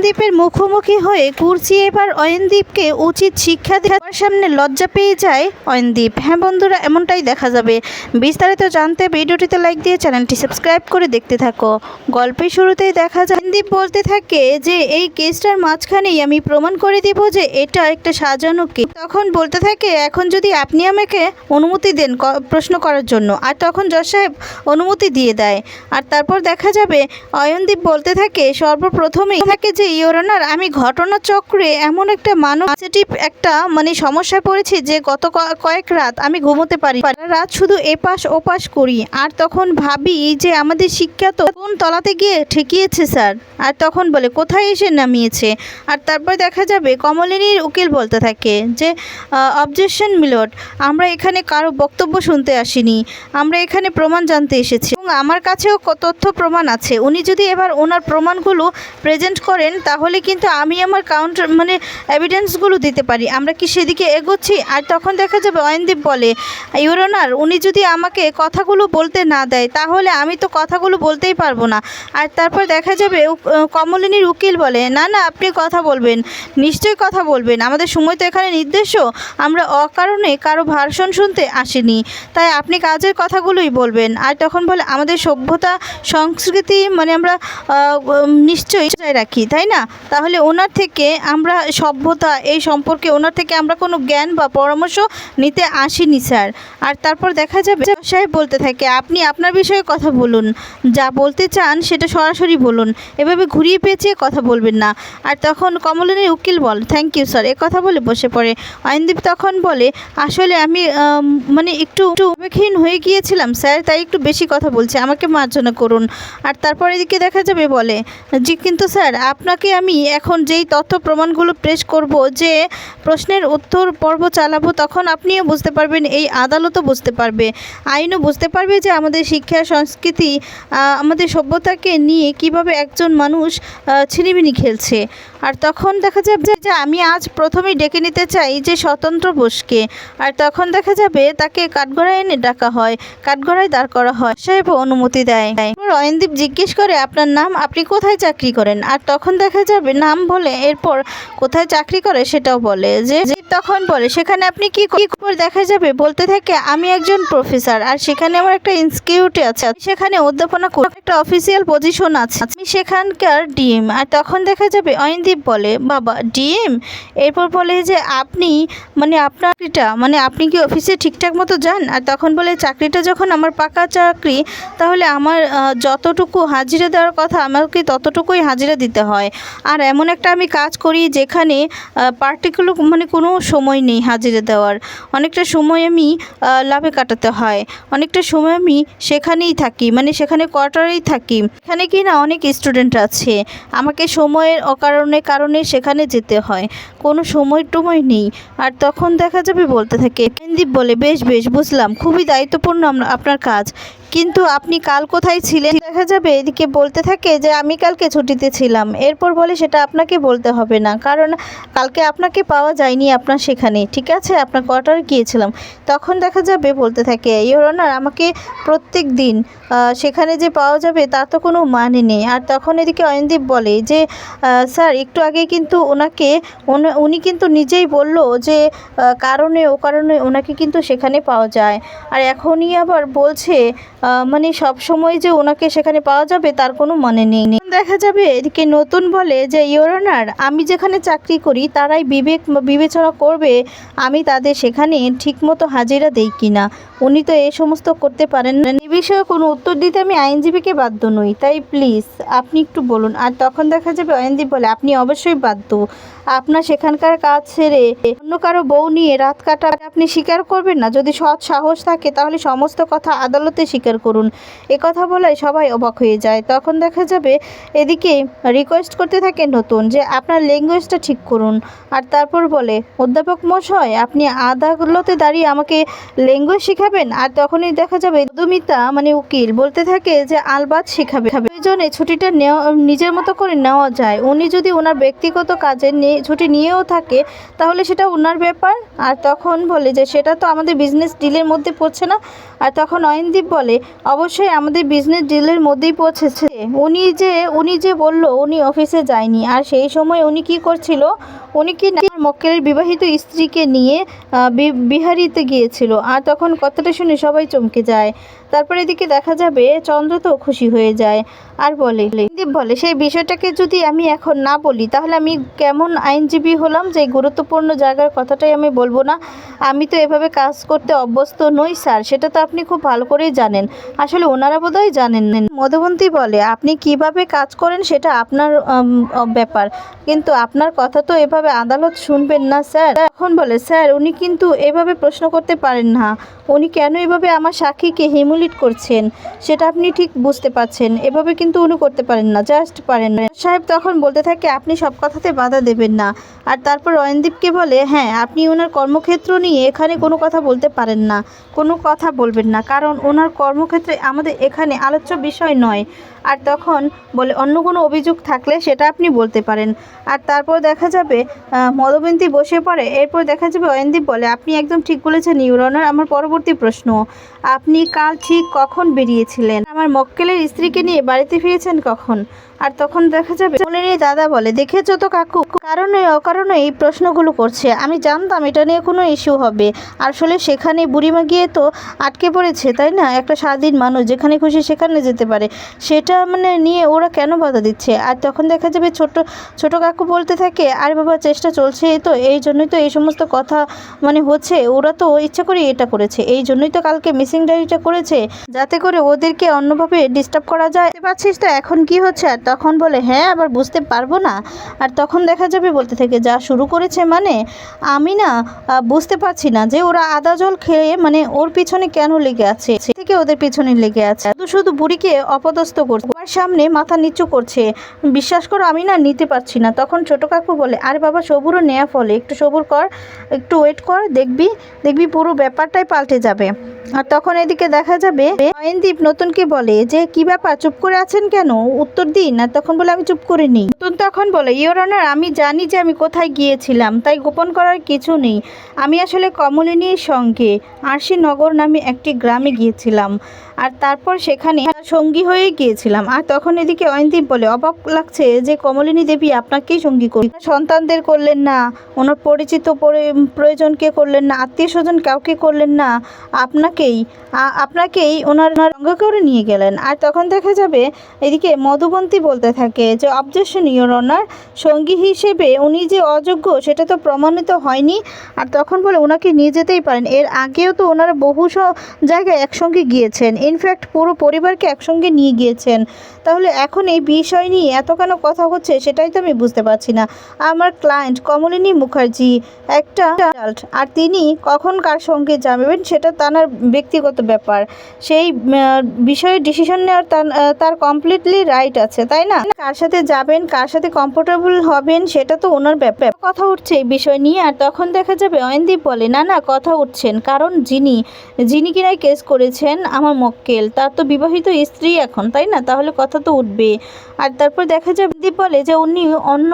অয়নদীপের মুখোমুখি হয়ে কুর্চি এবার অয়নদীপকে উচিত শিক্ষা দেওয়ার সামনে লজ্জা পেয়ে যায় অয়নদীপ হ্যাঁ বন্ধুরা, এমনটাই দেখা যাবে। বিস্তারিত জানতে ভিডিওটিতে লাইক দিয়ে চ্যানেলটি সাবস্ক্রাইব করে দেখতে থাকো। গল্পের শুরুতেই দেখা যায় অয়নদীপ বলতে থাকে যে, এই কেসটার মাঝখানেই আমি প্রমাণ করে দিব যে এটা একটা সাজানো কেস। তখন বলতে থাকে, এখন যদি আপনি আমাকে অনুমতি দেন প্রশ্ন করার জন্য। আর তখন জজ সাহেব অনুমতি দিয়ে দেয়। আর তারপর দেখা যাবে অয়নদীপ বলতে থাকে, সর্বপ্রথমেই থাকে যে ইয়োরানার আমি ঘটনাচক্রে এমন একটা মানব সেটিভ একটা মানে সমস্যায় পড়েছি যে গত কয়েক রাত আমি ঘুমোতে পারি রাত শুধু এপাশ ওপাশ করি। আর তখন ভাবি যে আমাদের শিক্ষা তো কোন তলাতে গিয়ে ঠেকিয়েছে স্যার? আর তখন বলে, কোথায় এসে নামিয়েছে? আর তারপর দেখা যাবে কমলিনীর উকিল বলতে থাকে যে অবজেকশন মিলট আমরা এখানে কারও বক্তব্য শুনতে আসিনি। আমরা এখানে প্রমাণ জানতে এসেছি। এবং আমার কাছেও তথ্য প্রমাণ আছে। উনি যদি এবার ওনার প্রমাণগুলো প্রেজেন্ট করেন তাহলে কিন্তু আমি আমার কাউন্টার মানে এভিডেন্সগুলো দিতে পারি। আমরা কি সেদিকে এগোচ্ছি? আর তখন দেখা যাবে অয়নদীপ বলে ইউরোনার উনি যদি আমাকে কথাগুলো বলতে না দেয়, তাহলে আমি তো কথাগুলো বলতেই পারব না। আর তারপর দেখা যাবে কমলিনীর উকিল বলে, না না, আপনি কথা বলবেন। নিশ্চয়ই কথা বলবেন। আমাদের সময় তো এখানে নির্দেশ। আমরা অকারণে কারও ভাষণ শুনতে আসিনি। তাই আপনি কাজের কথাগুলোই বলবেন। আর তখন বলে, আমাদের সভ্যতা, সংস্কৃতি মানে আমরা নিশ্চয়ই রাখি। তাই না? তাহলে ওনার থেকে আমরা সভ্যতা, এই সম্পর্কে ওনার থেকে আমরা কোনো জ্ঞান বা পরামর্শ নিতে আসিনি, স্যার। আর তারপর দেখা যাবে সাহেব বলতে থাকে, আপনি আপনার বিষয়ে কথা বলুন। যা বলতে চান সেটা সরাসরি বলুন। এভাবে ঘুরিয়ে পেঁচিয়ে কথা বলবেন না। আর তখন কমলিনীর উকিল বল থ্যাংক ইউ স্যার এ কথা বলে বসে পড়ে। অয়নদীপ তখন বলে, আসলে আমি মানে একটু একটু অবেক্ষীন হয়ে গিয়েছিলাম, স্যার, তাই একটু বেশি কথা বলছি। আমাকে মার্জনা করুন। আর তারপর এদিকে দেখা যাবে বলে, জি, কিন্তু, স্যার আপনাকে আমি এখন যেই তথ্য প্রমাণগুলো প্রেস করব যে প্রশ্নের উত্তর পর্ব চালাবো, তখন আপনিও বুঝতে পারবেন, এই আদালতও বুঝতে পারবে। আইনও বুঝতে পারবে যে আমাদের শিক্ষা, সংস্কৃতি আমাদের সভ্যতাকে নিয়ে কীভাবে একজন মানুষ ছিনিমিনি খেলছে। আর তখন দেখা যাবে যে আমি আজ প্রথমেই ডেকে নিতে চাই যে স্বতন্ত্র বোসকে। আর তখন দেখা যাবে তাকে কাঠগড়ায় এনে ডাকা হয়, কাঠগড়ায় দাঁড় করা হয় সাহেব অনুমতি দেয়। এরপর অয়নদীপ জিজ্ঞেস করে, আপনার নাম? আপনি কোথায় চাকরি করেন? আর তখন দেখা যাবে নাম বলে এরপর কোথায় চাকরি করে সেটাও বলে। যে তখন বলে, সেখানে আপনি কি কি খবর দেখা যাবে বলতে থাকে, আমি একজন প্রফেসর, আর সেখানে আমার একটা ইনস্টিটিউটে আছে। সেখানে অধ্যাপনা করি একটা অফিসিয়াল পজিশন আছে। আমি সেখানকার ডিএম। আর তখন দেখা যাবে অয়নদীপ বলে, বাবা, ডিএম? এরপর বলে যে, আপনি মানে আপনার চাকরিটা মানে আপনি কি অফিসে ঠিকঠাক মতো যান? আর তখন বলে, চাকরিটা যখন আমার পাকা চাকরি, তাহলে আমার যতটুকু হাজিরা দেওয়ার কথা আমাকে ততটুকুই হাজিরা দিতে হয়। আর এমন একটা আমি কাজ করি যেখানে পার্টিকুলার মানে কোনো সময় নেই হাজিরা দেওয়ার। অনেকটা সময় আমি লাভে কাটাতে হয়। অনেকটা সময় আমি সেখানেই থাকি মানে সেখানে কোয়ার্টারেই থাকি। এখানে কি না অনেক স্টুডেন্ট আছে। আমাকে সময়ের অকারণে কারণে সেখানে যেতে হয়। কোনো সময় টময় নেই। আর তখন দেখা যাবে বলতে থাকে কেন্দীপ বলে, বেশ বেশ, বুঝলাম। খুবই দায়িত্বপূর্ণ আপনার কাজ। কিন্তু আপনি কাল কোথায় ছিলেন? দেখা যাবে, এদিকে বলতে থাকে যে, আমি কালকে ছুটিতে ছিলাম। এরপর বলে, সেটা আপনাকে বলতে হবে না। কারণ কালকে আপনাকে পাওয়া যায়নি আপনার সেখানে। ঠিক আছে? আপনার কোয়ার্টারে গিয়েছিলাম। তখন দেখা যাবে, বলতে থাকে ইওর অনার আমাকে প্রত্যেক দিন সেখানে যে পাওয়া যাবে তার তো কোনো মানে নেই। আর তখন এদিকে অয়নদীপ বলে যে স্যার, একটু আগে কিন্তু ওনাকে, ওনা- উনি কিন্তু নিজেই বলল যে কারণে, ও কারণে ওনাকে কিন্তু সেখানে পাওয়া যায়। আর এখনই আবার বলছে মানে সব সময় যে ওনাকে সেখানে পাওয়া যাবে তার কোনো মানে নেই। দেখা যাবে এদিকে নতুন বলে যে ইয়োরনার আমি যেখানে চাকরি করি, তারাই বিবেক, বিবেচনা করবে আমি তাদের সেখানে ঠিকমতো হাজিরা দেই কিনা। উনি তো এই সমস্ত করতে পারেন না। এ বিষয়ে কোনো উত্তর দিতে আমি আইনজীবীকে বাধ্য নই। তাই প্লিজ, আপনি একটু বলুন। আর তখন দেখা যাবে আইনজীবী বলে, আপনি অবশ্যই বাধ্য। আপনার সেখানকার কাজ ছেড়ে অন্য কারও বউ নিয়ে রাত কাটা আপনি স্বীকার করবেন না। যদি সৎ সাহস থাকে, তাহলে সমস্ত কথা আদালতে স্বীকার করুন। কথা বলায় সবাই অবাক হয়ে যায়। তখন দেখা যাবে এদিকে রিকোয়েস্ট করতে থাকে নতুন যে আপনার ল্যাঙ্গুয়েজটা ঠিক করুন। আর তারপর বলে, অধ্যাপক মশাই, আপনি আদালতে দাঁড়িয়ে আমাকে ল্যাঙ্গুয়েজ শেখাবেন? আর তখনই দেখা যাবে মধুমিতা মানে উকিল, বলতে থাকে যে আলবাদ শেখাবে। প্রয়োজনে ছুটিটা নেওয়া, নিজের মতো করে নেওয়া যায়। উনি যদি ওনার ব্যক্তিগত কাজে ছুটি নিয়েও থাকে, তাহলে সেটা ওনার ব্যাপার। আর তখন বলে যে, সেটা তো আমাদের বিজনেস ডিলের মধ্যে পড়ছে না। আর তখন অয়নদীপ বলে, অবশ্যই আমাদের বিজনেস ডিলের মধ্যেই পৌঁছেছে উনি যে উনি যে বলল উনি অফিসে যায়নি, আর সেই সময় উনি কি করছিল? উনি কি মক্কেলের বিবাহিত স্ত্রীকে নিয়ে বিহারিতে গিয়েছিল। আর তখন কথাটা শুনে সবাই চমকে যায়। তারপরে এদিকে দেখা যাবে, চন্দ্র তো খুশি হয়ে যায়। আর বলে, দীপ বলে, সেই বিষয়টাকে যদি আমি এখন না বলি, তাহলে আমি কেমন আইনজীবী হলাম যে গুরুত্বপূর্ণ জায়গার কথাটাই আমি বলব না? আমি তো এভাবে কাজ করতে অভ্যস্ত নই, স্যার। সেটা তো আপনি খুব ভালো করেই জানেন। আসলে ওনারা বোধহয় জানেন মধুবন্তী বলে, আপনি কীভাবে কাজ করেন সেটা আপনার ব্যাপার। কিন্তু আপনার কথা তো এভাবে আদালত শুনবেন না, স্যার। এখন বলে, স্যার, উনি কিন্তু এভাবে প্রশ্ন করতে পারেন না। উনি কেন এভাবে আমার সাক্ষীকে হিমুলিট করছেন, সেটা আপনি ঠিক বুঝতে পারছেন। এভাবে কিন্তু উনি করতে পারেন না জাস্ট পারেন না। সাহেব তখন বলতে থাকে, আপনি সব কথাতে বাধা দেবেন না। আর তারপর অয়নদীপকে বলে হ্যাঁ আপনি ওনার কর্মক্ষেত্র নিয়ে এখানে কোনো কথা বলতে পারেন না, কোনো কথা বলবেন না। কারণ ওনার কর্মক্ষেত্রে আমাদের এখানে আলোচ্য বিষয় নয়। আর তখন বলে, অন্য কোনো অভিযোগ থাকলে সেটা আপনি বলতে পারেন। আর তারপর দেখা যাবে মদবিন্তি বসে পড়ে। এরপর দেখা যাবে অয়নদীপ বলে, আপনি একদম ঠিক বলেছেন ইউরনার আমার পরবর্তী প্রশ্ন। আপনি কাল ঠিক কখন বেরিয়েছিলেন? আমার মক্কেলের স্ত্রীকে নিয়ে বাড়িতে ফিরেছেন কখন? আর তখন দেখা যাবে মলিনীর দাদা বলে, দেখেছ তো কাকু? কারণে, অকারণে এই প্রশ্নগুলো করছে। আমি জানতাম এটা নিয়ে কোনো ইস্যু হবে। আসলে সেখানে বুড়িমা গিয়ে তো আটকে পড়েছে, তাই না? একটা স্বাধীন মানুষ, যেখানে খুশি সেখানে যেতে পারে। সেটা মানে নিয়ে ওরা কেন বাধা দিচ্ছে? আর তখন দেখা যাবে ছোট ছোট কাকু বলতে থাকে, আরে বাবা, চেষ্টা চলছে তো, এই জন্যই তো এই সমস্ত কথা মানে হচ্ছে। ওরা তো ইচ্ছা করে এটা করেছে। এই জন্যই তো কালকে মিসিং ডায়েরিটা করেছে। যাতে করে ওদেরকে অন্যভাবে ডিস্টার্ব করা যায়। পারছিস তো এখন কি হচ্ছে? আর তখন বলে হ্যাঁ আবার বুঝতে পারব না। আর তখন দেখা যাবে বলতে থেকে, যা শুরু করেছে মানে আমি না বুঝতে পারছি না যে ওরা আদা জল খেয়ে মানে ওর পিছনে কেন লেগে আছে। থেকে ওদের পিছনে লেগে আছে। শুধু শুধু বুড়িকে অপদস্থ করছে। ওর সামনে মাথা নিচু করছে। বিশ্বাস করো, আমি না নিতে পারছি না। তখন ছোট কাকু বলে, আরে বাবা, সবুরও নেওয়া ফলে। একটু সবুর কর, একটু ওয়েট কর, দেখবি দেখবি পুরো ব্যাপারটাই পাল্টে যাবে। আর তখন এদিকে দেখা যাবে অয়নদীপ নতুনকে বলে, যে কি ব্যাপার, চুপ করে আছেন কেন? উত্তর দিন আর তখন বলে আমি চুপ করে নিই। নতুন তখন বলে ইয়োর অনার আমি জানি যে আমি কোথায় গিয়েছিলাম, তাই গোপন করার কিছু নেই। আমি আসলে কমলিনীর সঙ্গে আরশিনগর নামে একটি গ্রামে গিয়েছিলাম, আর তারপর সেখানে সঙ্গী হয়ে গিয়েছিলাম। আর তখন এদিকে অয়নদীপ বলে, অবাক লাগছে যে কমলিনী দেবী আপনাকেই সঙ্গী করি। সন্তানদের করলেন না, ওনার পরিচিত প্রয়োজনকে করলেন না আত্মীয় স্বজন কাউকে করলেন না, আপনাকেই আপনাকেই ওনার সঙ্গে করে নিয়ে গেলেন। আর তখন দেখা যাবে, এদিকে মধুবন্তী বলতে থাকে যে অবজেকশন ইওর অনার সঙ্গী হিসেবে উনি যে অযোগ্য, সেটা তো প্রমাণিত হয়নি। আর তখন বলে ওনাকে নিয়ে যেতেই পারেন। এর আগেও তো ওনারা বহু জায়গায় একসঙ্গে গিয়েছেন। ইনফ্যাক্ট পুরো পরিবারকে একসঙ্গে নিয়ে গিয়েছেন। তাহলে এখন এই বিষয় নিয়ে এত কেন কথা হচ্ছে, সেটাই তো আমি বুঝতে পারছি না। আমার ক্লায়েন্ট কমলিনী মুখার্জি, একটা আর তিনি কখন কার সঙ্গে যাবেন সেটা তার ব্যক্তিগত ব্যাপার। সেই বিষয়ে ডিসিশন নেওয়ার তার কমপ্লিটলি রাইট আছে। তাই না? কার সাথে যাবেন, কার সাথে কমফোর্টেবল হবেন, সেটা তো ওনার ব্যাপার। কথা উঠছে এই বিষয় নিয়ে, আর তখন দেখা যাবে অয়নদীপ বলে, না না, কথা উঠছেন। কারণ যিনি যিনি কিনা কেস করেছেন আমার মক্কেল, তার তো বিবাহিত স্ত্রী এখন, তাই না? তাহলে কথা তো উঠবে। আর তারপর দেখা যাবে দীপ বলে যে, উনি অন্য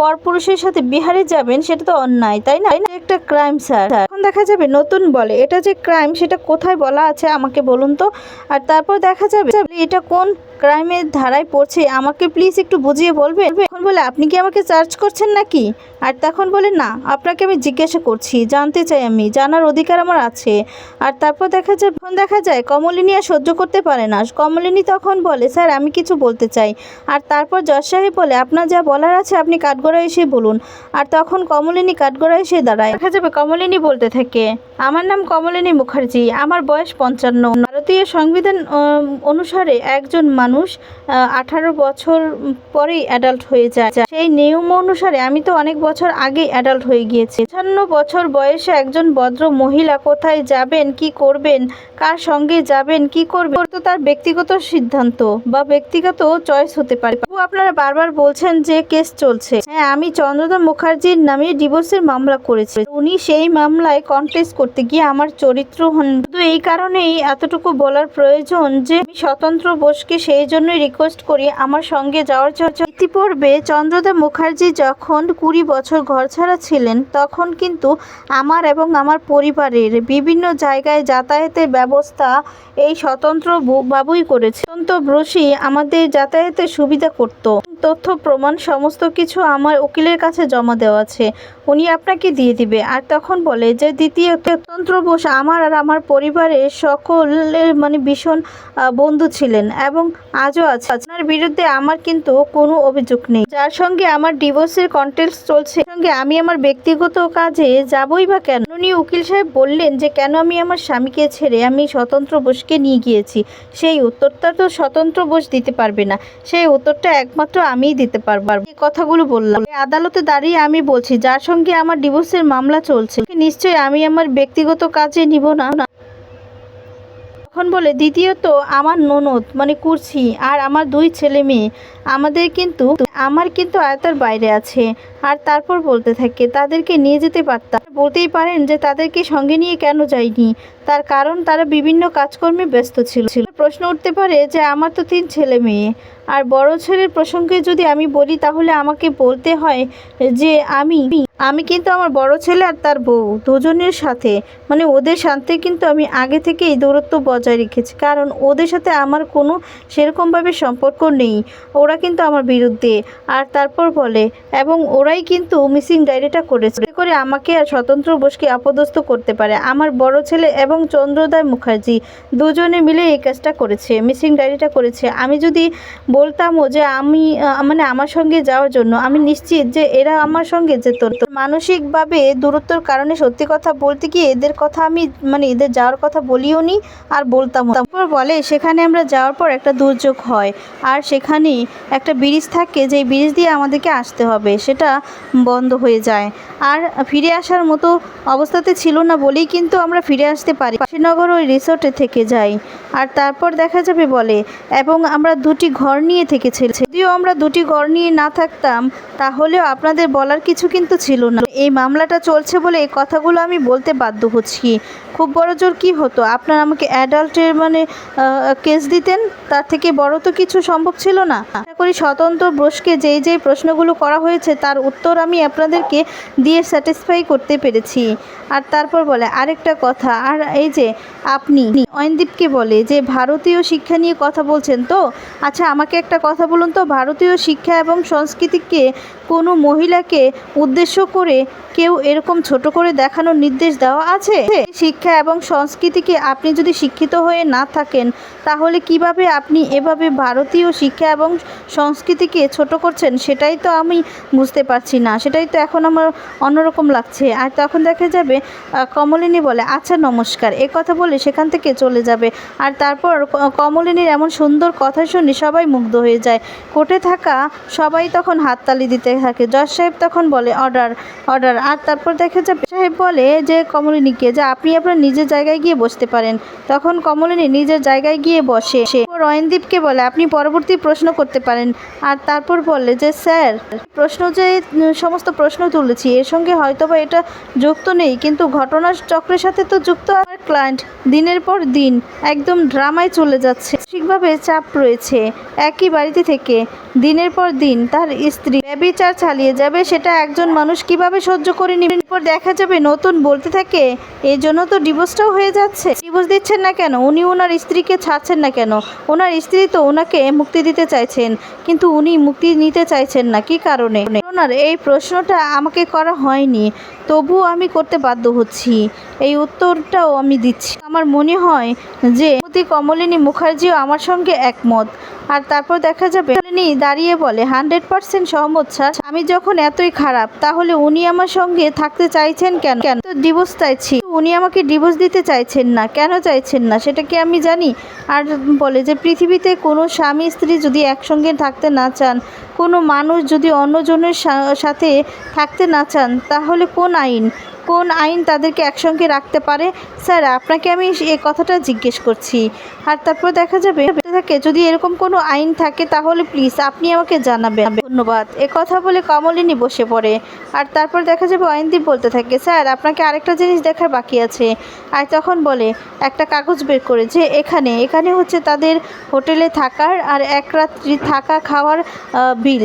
পরপুরুষের সাথে বিহারে যাবেন, সেটা তো অন্যায়, তাই তাই না? একটা ক্রাইম স্যার এখন দেখা যাবে নতুন বলে, এটা যে ক্রাইম সেটা কোথায় বলা আছে আমাকে বলুন তো? আর তারপর দেখা যাবে, এটা কোন ক্রাইমের ধারায় পড়ছে, আমাকে প্লিজ একটু বুঝিয়ে বলবে এখন বলে, আপনি কি আমাকে চার্জ করছেন নাকি? আর তখন বলে, না, আপনাকে আমি জিজ্ঞাসা করছি, জানতে চাই আমি, জানার অধিকার আমার আছে। আর তারপর দেখা যায়, তখন দেখা যায়, কমলিনী আর সহ্য করতে পারে না। কমলিনী তখন বলে, স্যার, আমি কিছু বলতে চাই। আর তারপর জজ সাহেব বলে, আপনার যা বলার আছে আপনি কাঠগড়া এসে বলুন। আর তখন কমলিনী কাঠগড়া এসে দাঁড়ায়। দেখা যাবে কমলিনী বলতে থাকে, আমার নাম কমলিনী মুখার্জি, আমার বয়স পঞ্চান্ন। ভারতীয় সংবিধান অনুসারে একজন মানুষ আঠারো বছর পরেই অ্যাডাল্ট হয়ে যায়। সেই নিয়ম অনুসারে আমি তো অনেক বছর আগেই অ্যাডাল্ট হয়ে গিয়েছি। পঞ্চান্ন বছর বয়সে একজন ভদ্র মহিলা কোথায় যাবেন, কি করবেন, কার সঙ্গে যাবেন, কি করবেন, তো তার ব্যক্তিগত সিদ্ধান্ত বা ব্যক্তিগত চয়েস হতে পারে। বাবু, আপনারা বারবার বলছেন যে কেস চলছে। হ্যাঁ আমি চন্দ্রদা মুখার্জির নামে ডিভোর্সের মামলা করেছি। উনি সেই মামলায় কন্টেস্ট করতে গিয়ে আমার চরিত্র হন। শুধু এই কারণেই এতটুকু বলার প্রয়োজন যে আমি স্বতন্ত্র বোসকে সেই জন্যই রিকোয়েস্ট করি আমার সঙ্গে যাওয়ার জন্য। ইতিপূর্বে চন্দ্রদা মুখার্জি যখন কুড়ি বছর ঘর ছাড়া ছিলেন তখন কিন্তু আমার এবং আমার পরিবারের বিভিন্ন জায়গায় যাতায়াতের ব্যবস্থা এই স্বতন্ত্র বাবুই করেছে। স্বতন্ত্র ব্রসি আমাদের যাতায়াতের সুবিধা করত। তথ্য, প্রমাণ, সমস্ত কিছু আমার উকিলের কাছে জমা দেওয়া আছে। উনি আপনাকে দিয়ে দিবে। আর তখন বলে যে দ্বিতীয় তন্ত্র বোস আমার আর আমার পরিবারের সকলের মানে ভীষণ বন্ধু ছিলেন এবং আজও আছে। আপনার বিরুদ্ধে আমার কিন্তু কোনো অভিযোগ নেই। যার সঙ্গে আমার ডিভোর্সের কন্টেস্ট চলছে সঙ্গে আমি আমার ব্যক্তিগত কাজে যাবই বা কেন? উনি উকিল সাহেব বললেন যে, কেন আমি আমার স্বামীকে ছেড়ে আমি স্বতন্ত্র বোসকে নিয়ে গিয়েছি? সেই উত্তরটা তো স্বতন্ত্র বোস দিতে পারবে না। সেই উত্তরটা একমাত্র আমিই দিতে পারব। এই কথাগুলো বললাম। আদালতে দাঁড়িয়ে আমি বলছি, যার সঙ্গে আমার ডিভোর্সের মামলা চলছে নিশ্চয়ই আমি আমার ব্যক্তিগত কাজে নিব না। তখন বলে, দ্বিতীয়ত আমার ননদ মানে কুর্সি, আর আমার দুই ছেলে মেয়ে। আমাদের কিন্তু আমার কিন্তু আয়তার বাইরে আছে। আর তারপর বলতে থাকে, তাদেরকে নিয়ে যেতে পারতাম। বলতেই পারেন যে তাদেরকে সঙ্গে নিয়ে কেন যাইনি? তার কারণ তারা বিভিন্ন কাজকর্মে ব্যস্ত ছিল। প্রশ্ন উঠতে পারে যে আমার তো তিন ছেলে মেয়ে। আর বড় ছেলের প্রসঙ্গে যদি আমি বলি, তাহলে আমাকে বলতে হয় যে আমি আমি কিন্তু আমার বড় ছেলে আর তার বউ দুজনের সাথে। মানে ওদের সাথে কিন্তু আমি আগে থেকেই দূরত্ব বজায় রেখেছি। কারণ ওদের সাথে আমার কোনো সেরকমভাবে সম্পর্ক নেই। ওরা কিন্তু আমার বিরুদ্ধে। আর তারপর বলে, এবং ওরাই কিন্তু মিসিং ডায়েরিটা করেছে। করে আমাকে আর স্বতন্ত্র বোসকে আপদস্থ করতে পারে। আমার বড় ছেলে এবং চন্দ্রদয় মুখার্জি দুজনে মিলে এই কাজটা করেছে, মিসিং ডায়েরিটা করেছে। আমি যদি বলতামও যে আমি মানে আমার সঙ্গে যাওয়ার জন্য, আমি নিশ্চিত যে এরা আমার সঙ্গে যেত। মানসিকভাবে দূরত্বর কারণে সত্যি কথা বলতে গিয়ে এদের কথা আমি মানে এদের যাওয়ার কথা বলিও নি আর বলতাম তারপর বলে, সেখানে আমরা যাওয়ার পর একটা দুর্যোগ হয়। আর সেখানে একটা ব্রিজ থাকে যেই ব্রিজ দিয়ে আমাদেরকে আসতে হবে, সেটা বন্ধ হয়ে যায়। আর ফিরে আসার মতো অবস্থাতে ছিল না বলেই কিন্তু আমরা ফিরে আসতে পারি। শ্রীনগর ওই রিসোর্টে থেকে যাই। আর তারপর দেখা যাবে বলে, এবং আমরা দুটি ঘর নিয়ে থেকেছি। যদিও আমরা দুটি ঘর নিয়ে না থাকতাম, তাহলেও আপনাদের বলার কিছু কিন্তু ছিল না। এই মামলাটা চলছে বলে এই কথাগুলো আমি বলতে বাধ্য হচ্ছি। খুব বড় জোর কি হতো? আপনার আমাকে অ্যাডাল্টের মানে কেস দিতেন? তার থেকে বড় তো কিছু সম্ভব ছিল না। আশা করি স্বতন্ত্র বোসকে যেই যেই প্রশ্নগুলো করা হয়েছে তার উত্তর আমি আপনাদেরকে দিয়ে স্যাটিসফাই করতে পেরেছি। আর তারপর বলে, আরেকটা কথা, আর এই যে আপনি, অয়নদীপকে বলে যে, ভারতীয় শিক্ষা নিয়ে কথা বলছেন তো? আচ্ছা আমাকে একটা কথা বলুন তো, ভারতীয় শিক্ষা এবং সংস্কৃতিকে কোনো মহিলাকে উদ্দেশ্য করে কেউ এরকম ছোট করে দেখানোর নির্দেশ দেওয়া আছে? শিক্ষা এবং সংস্কৃতিকে আপনি যদি শিক্ষিত হয়ে না থাকেন, তাহলে কীভাবে আপনি এভাবে ভারতীয় শিক্ষা এবং সংস্কৃতিকে ছোট করছেন, সেটাই তো আমি বুঝতে পারছি না, সেটাই তো এখন আমার অন্যরকম লাগছে। আর তখন দেখা যাবে কমলিনী বলে আচ্ছা নমস্কার। এ কথা বলে সেখান থেকে চলে যাবে। আর তারপর কমলিনীর এমন সুন্দর কথা শুনে সবাই মুগ্ধ হয়ে যায়। কোর্টে থাকা সবাই তখন হাততালি দিতে থাকে। জজ সাহেব তখন বলে, অর্ডার অর্ডার। আর তারপর দেখা যাবে সাহেব বলে যে, কমলিনীকে, যে আপনি আপনার নিজের জায়গায় গিয়ে বসতে পারেন। তখন কমলিনী নিজের জায়গায় গিয়ে বসে। রয়েনদীপকে বলে, আপনি পরবর্তী প্রশ্ন করতে পারেন। আর তারপর বলে যে, স্যার, প্রশ্ন যে, সমস্ত প্রশ্ন তুলেছি, এর সঙ্গে হয়তোবা এটা যুক্ত নেই, কিন্তু ঘটনার চক্রের সাথে তো যুক্ত আমার ক্লায়েন্ট। দিনের পর দিন একদম ড্রামায় চলে যাচ্ছে। মানসিকভাবে চাপ রয়েছে একই বাড়িতে থেকে। দিনের পর দিন তার স্ত্রী ব্যবিচার চালিয়ে যাবে, সেটা একজন মানুষ কীভাবে সহ্য করে নেবেন পর দেখা যাবে নতুন বলতে থাকে এই জন্য তো ডিভোর্সটাও হয়ে যাচ্ছে। ডিভোর্স দিচ্ছেন না কেন? উনি ওনার স্ত্রীকে ছাড়ছেন না কেন? ওনার স্ত্রী তো ওনাকে মুক্তি দিতে চাইছেন, কিন্তু উনি মুক্তি নিতে চাইছেন না, কি কারণে? ওনার এই প্রশ্নটা আমাকে করা হয়নি, তবুও আমি করতে বাধ্য হচ্ছি। এই উত্তরটাও আমি দিচ্ছি। আমার মনে হয় যে শ্রীমতী কমলিনী মুখার্জিও আমার সঙ্গে একমত। আর তারপর দেখা যাবে, কমলিনী দাঁড়িয়ে বলে, হান্ড্রেড পার্সেন্ট সহমত, স্যার। আমি যখন এতই খারাপ, তাহলে উনি আমার সঙ্গে থাকতে চাইছেন কেন? কেন তো ডিভোর্স চাইছি। উনি আমাকে ডিভোর্স দিতে চাইছেন না। কেন চাইছেন না? সেটা কি আমি জানি? আর বলে যে, পৃথিবীতে কোনো স্বামী স্ত্রী যদি একসঙ্গে থাকতে না চান, কোনো মানুষ যদি অন্যজনের সাথে থাকতে না চান তাহলে কোন আইন? কোন আইন তাদেরকে একসঙ্গে রাখতে পারে? স্যার, আপনাকে আমি এই কথাটা জিজ্ঞেস করছি। আর তারপর দেখা যাবে থাকে, যদি এরকম কোনো আইন থাকে, তাহলে প্লিজ আপনি আমাকে জানাবেন। ধন্যবাদ। এ কথা বলে কমলিনী বসে পড়ে। আর তারপর দেখা যাবে অয়নদীপ বলতে থাকে, স্যার, আপনাকে আরেকটা জিনিস দেখার বাকি আছে। আর তখন বলে, একটা কাগজ বের করে যে এখানে এখানে হচ্ছে তাদের হোটেলে থাকার আর এক রাত্রি থাকা খাওয়ার বিল।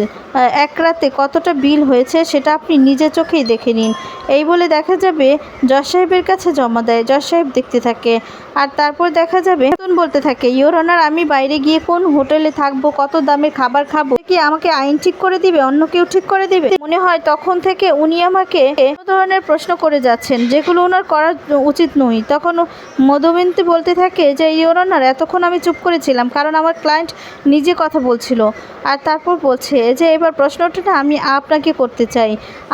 এক রাতে কতটা বিল হয়েছে সেটা আপনি নিজে চোখেই দেখে নিন। এই বলে দেখা যাবে জজ সাহেবের কাছে জমা দেয়, জজ সাহেব দেখতে থাকে। আর তারপর দেখা যাবে, নতুন বলতে থাকে ইওর অনার আমি বাইরে গিয়ে কোন হোটেলে থাকব, কত দামের খাবার খাব, কি আমাকে আইন ঠিক করে দিবে, অন্য কেউ ঠিক করে দিবে? মনে হয় তখন থেকে উনি আমাকে কোনো ধরনের প্রশ্ন করে যাচ্ছেন, যেগুলো ওনার করা উচিত নয়। তখন মধুবিন্তি বলতে থাকে যে ইওর অনার এতক্ষণ আমি চুপ করেছিলাম, কারণ আমার ক্লায়েন্ট নিজে কথা বলছিল। আর তারপর বলছে যে, এবার প্রশ্নটা আমি আপনাকে করতে চাই।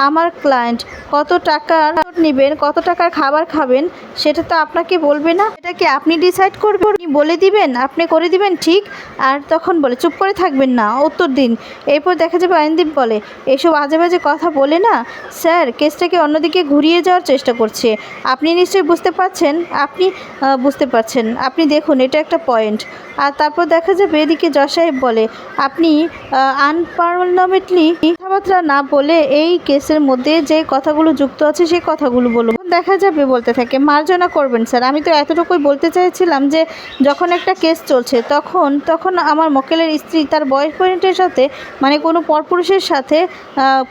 আমার ক্লায়েন্ট কত টাকার নেবেন, কত টাকার খাবার খাবেন, সেটা তো আপনাকে বলবে না। এটা কি আপনি ডিসাইড করবেন? বলে দিবেন, আপনি করে দিবেন ঠিক, আর তখন বলে, চুপ করে থাকবেন না, উত্তর দিন। এরপর দেখা যাবে আইনদীপ বলে, এসব আজে বাজে কথা বলে না? স্যার, কেসটাকে অন্যদিকে ঘুরিয়ে যাওয়ার চেষ্টা করছে। আপনি নিশ্চয়ই বুঝতে পারছেন? আপনি বুঝতে পারছেন। আপনি দেখুন, এটা একটা পয়েন্ট আর তারপর দেখা যাবে এদিকে জজ সাহেব বলে, আপনি আনপার্লামেন্টলি কথাবার্তা না বলে এই কেসের মধ্যে যে কথাগুলো যুক্ত আছে, সেই কথাগুলো বলুন দেখা যাবে বলতে থাকে, মার্জনা করবেন স্যার। আমি তো এতটুকুই বলতে চাইছিলাম যে, যখন একটা কেস চলছে, তখন তখন আমার মক্কেলের স্ত্রী তার বয়ফ্রেন্ডের সাথে মানে কোনো পরপুরুষের সাথে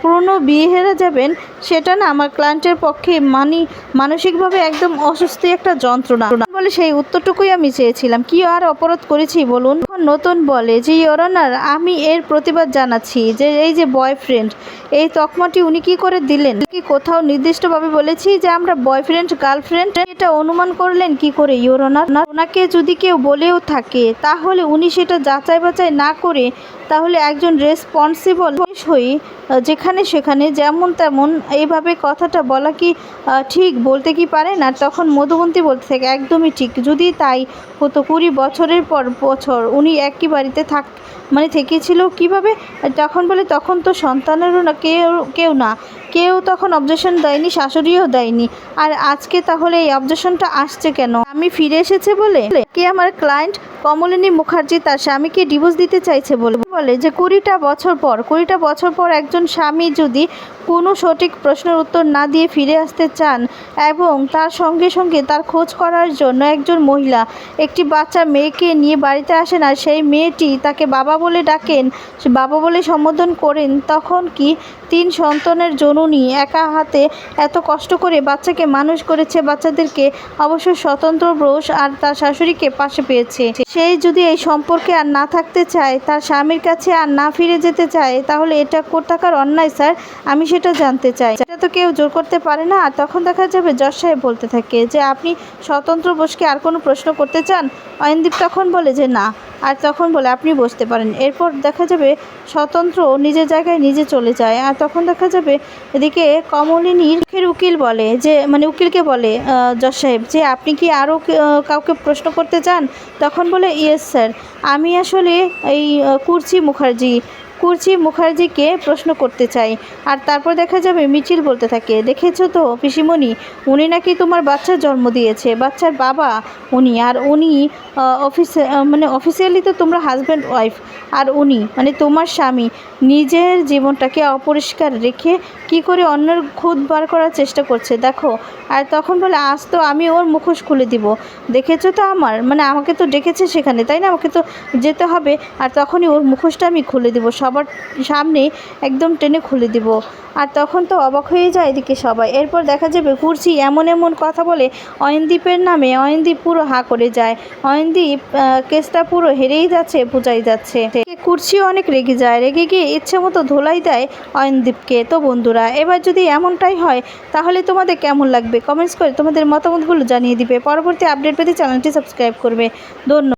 পুরনো বিয়ে হেরে যাবেন, সেটা না আমার ক্লায়েন্টের পক্ষে মানি, মানসিকভাবে একদম অস্বস্তি একটা যন্ত্রণা। বলে সেই উত্তরটুকুই আমি চেয়েছিলাম। কি আর অপরাধ করেছি বলুন? নতুন বলে যে ইয়রনার আমি এর প্রতিবাদ জানাচ্ছি যে, এই যে বয়ফ্রেন্ড এই তকমাটি উনি কি করে দিলেন? কি কোথাও নির্দিষ্টভাবে বলেছি যে, আমরা বয়ফ্রেন্ড গার্লফ্রেন্ড এটা অনুমান করলেন কি করে ইয়রনার ওনাকে যদি কেউ বলেও থাকে, তাহলে উনি সেটা যাচাই বাছাই না করে তাহলে একজন রেসপন্সিবল হই যেখানে সেখানে যেমন তেমন এইভাবে কথাটা বলা কি ঠিক বলতে কি পারে? না, তখন মধুবন্তী বলতে থাকে, একদমই ঠিক। যদি তাই হতো কুড়ি বছরের পর বছর উনি একই বাড়িতে থাক মানে থেকেছিল কীভাবে? তখন বলে তখন তো সন্তানেরও না, কেউ কেউ না। কেউ তখন অবজেকশন দেয়নি, শাশুড়িও দেয়নি। আর আজকে তাহলে এই অবজেকশনটা আসছে কেন? আমি ফিরে এসেছে বলে কে আমার ক্লায়েন্ট কমলিনী মুখার্জি তার স্বামীকে ডিভোর্স দিতে চাইছে বলে। বলে যে কুড়িটা বছর পর, কুড়িটা বছর পর একজন স্বামী যদি কোনো সঠিক প্রশ্নের উত্তর না দিয়ে ফিরে আসতে চান এবং তার সঙ্গে সঙ্গে তার খোঁজ করার জন্য একজন মহিলা, একটি বাচ্চা মেয়েকে নিয়ে বাড়িতে আসেন আর সেই মেয়েটি তাকে বাবা বলে ডাকেন, বাবা বলে সম্বোধন করেন, তখন কি তিন সন্তানের জননী একা হাতে এত কষ্ট করে বাচ্চাকে মানুষ করেছে, বাচ্চাদেরকে অবশ্য স্বতন্ত্র ব্রোশ আর তার শাশুড়িকে পাশে পেয়েছে। সেই যদি এই সম্পর্কে আর না থাকতে চায়, তার স্বামীর কাছে আর না ফিরে যেতে চায়, তাহলে এটা কোথাকার অন্যায়, স্যার? আমি সেটা জানতে চাই। সেটা তো কেউ জোর করতে পারে না। আর তখন দেখা যাবে জজ সাহেব বলতে থাকে যে, আপনি স্বতন্ত্র বোসকে আর কোনো প্রশ্ন করতে চান? অয়নদীপ তখন বলে যে, না। আর তখন বলে, আপনি বসতে পারেন। এরপর দেখা যাবে স্বতন্ত্র নিজের জায়গায় নিজে চলে যায়। আর তখন দেখা যাবে এদিকে কমলিনীর উকিল বলে যে মানে উকিলকে বলে জজ সাহেব যে, আপনি কি আরও কাউকে প্রশ্ন করতে চান? তখন বলে, ইয়েস স্যার। আমি আসলে এই কুর্চি মুখার্জি কুর্চি মুখার্জিকে প্রশ্ন করতে চাই। আর তারপর দেখা যাবে মিছিল বলতে থাকে। দেখেছ তো, পিসিমণি? উনি নাকি তোমার বাচ্চার জন্ম দিয়েছে। বাচ্চার বাবা উনি। আর উনি অফিসে মানে অফিসিয়ালি তো তোমরা হাজব্যান্ড ওয়াইফ আর উনি মানে তোমার স্বামী, নিজের জীবনটাকে অপরিষ্কার রেখে কি করে অন্যের খুদ বার করার চেষ্টা করছে? দেখো, আর তখন বলে, আজ তো আমি ওর মুখোশ খুলে দিব। দেখেছ তো আমার? মানে আমাকে তো ডেকেছে সেখানে, তাই না? আমাকে তো যেতে হবে। আর তখনই ওর মুখোশটা আমি খুলে দিব, সবার সামনে একদম টেনে খুলে দিব। আর তখন তো অবাক হয়ে যায় এদিকে সবাই। এরপর দেখা যাবে কুর্চি এমন এমন কথা বলে, অয়নদীপের নামে অয়নদীপ পুরো হা করে যায়। অয়নদীপ কেসটা পুরো হেরেই যাচ্ছে, বোঝাই যাচ্ছে। কুর্চিও অনেক রেগে যায়। রেগে গিয়ে ইচ্ছে মতো ধোলাই দেয় অয়নদীপকে। তো বন্ধুরা, এবার যদি এমনটাই হয়, তাহলে তোমাদের কেমন লাগবে? কমেন্টস করে তোমাদের মতামতগুলো জানিয়ে দিবে। পরবর্তী আপডেট পেতে চ্যানেলটি সাবস্ক্রাইব করবে। ধন্যবাদ।